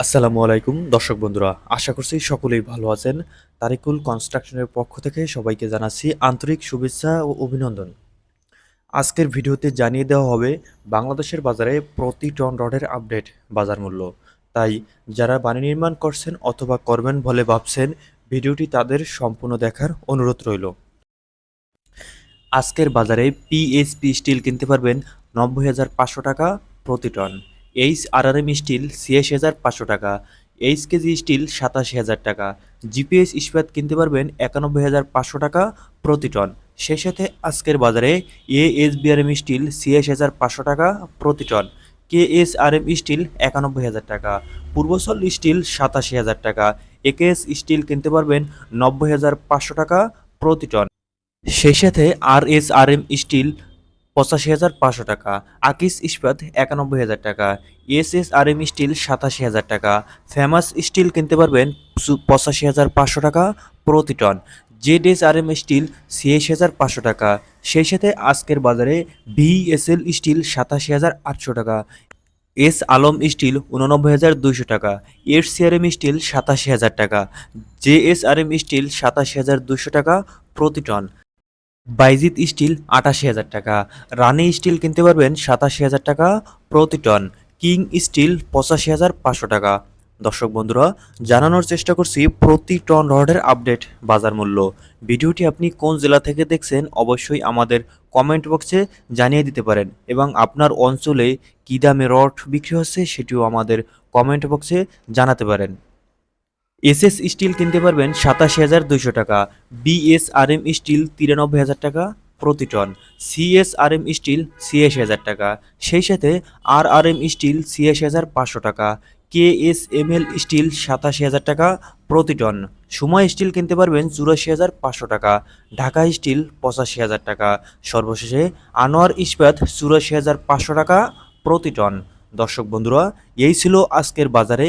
আসসালামু আলাইকুম। দর্শক বন্ধুরা, আশা করছি সকলেই ভালো আছেন। তারিকুল কনস্ট্রাকশনের পক্ষ থেকে সবাইকে জানাচ্ছি আন্তরিক শুভেচ্ছা ও অভিনন্দন। আজকের ভিডিওতে জানিয়ে দেওয়া হবে, বাংলাদেশের বাজারে প্রতি টন রডের আপডেট বাজার মূল্য। তাই যারা বাড়ি নির্মাণ করছেন অথবা করবেন বলে ভাবছেন, ভিডিওটি তাদের সম্পূর্ণ দেখার অনুরোধ রইল। আজকের বাজারে পিএসপি স্টিল কিনতে পারবেন নব্বই হাজার পাঁচশো টাকা প্রতি টন। এইচ আরআরএম স্টিল ছিয়াশি হাজার পাঁচশো টাকা, এইচ কেজি স্টিল সাতাশি হাজার টাকা। জিপিএস ইস্পাত কিনতে পারবেন একানব্বই হাজার পাঁচশো টাকা প্রতি টন। সেই সাথে আজকের বাজারে এ এস বিআরএম স্টিল ছিয়াশি হাজার পাঁচশো টাকা প্রতি ton. K S R M steel একানব্বই হাজার টাকা। পূর্বসল স্টিল সাতাশি হাজার টাকা। একেএস স্টিল কিনতে পারবেন নব্বই হাজার পাঁচশো টাকা প্রতি টন। সেই সাথে R S R M steel পঁচাশি হাজার পাঁচশো টাকা, আকিস ইস্পাত একানব্বই হাজার টাকা S S R M steel সাতাশি হাজার টাকা, ফেমাস স্টিল কিনতে পারবেন পঁচাশি হাজার পাঁচশো টাকা প্রতি ton Z S R M steel ছিয়াশি হাজার পাঁচশো টাকা, সেই সাথে আজকের বাজারে বিএসএল স্টিল সাতাশি হাজার আটশো টাকা, এস আলম স্টিল উননব্বই হাজার দুইশো টাকা এস সি এর সিআরএম স্টিল সাতাশি হাজার টাকা J S R M steel সাতাশি হাজার দুইশো টাকা প্রতি টন। বাইজিত স্টিল আটাশি হাজার টাকা। রানি স্টিল কিনতে পারবেন সাতাশি হাজার টাকা, প্রতি টন কিং স্টিল পঁচাশি হাজার পাঁচশো টাকা। দর্শক বন্ধুরা, জানানোর চেষ্টা করছি প্রতি টন রডের আপডেট বাজার মূল্য। ভিডিওটি আপনি কোন জেলা থেকে দেখছেন অবশ্যই আমাদের কমেন্ট বক্সে জানিয়ে দিতে পারেন এবং আপনার অঞ্চলে কী দামে রড বিক্রি হচ্ছে সেটিও আমাদের কমেন্ট বক্সে জানাতে পারেন। এসএস স্টিল কিনতে পারবেন সাতাশি হাজার দুইশো টাকা, বিএসআরএম স্টিল তিরানব্বই হাজার টাকা প্রতি টন, সিএসআরএম স্টিল ছিয়াশি হাজার টাকা, সেই সাথে আরআরএম স্টিল ছিয়াশি হাজার পাঁচশো টাকা, কেএসএমএল স্টিল সাতাশি হাজার টাকা প্রতি টন। সময় স্টিল কিনতে পারবেন চুরাশি হাজার পাঁচশো টাকা, ঢাকা স্টিল পঁচাশি হাজার টাকা, সর্বশেষে আনোয়ার ইস্পাত চুরাশি হাজার পাঁচশো টাকা প্রতি টন। দর্শক বন্ধুরা, এই ছিল আজকের বাজারে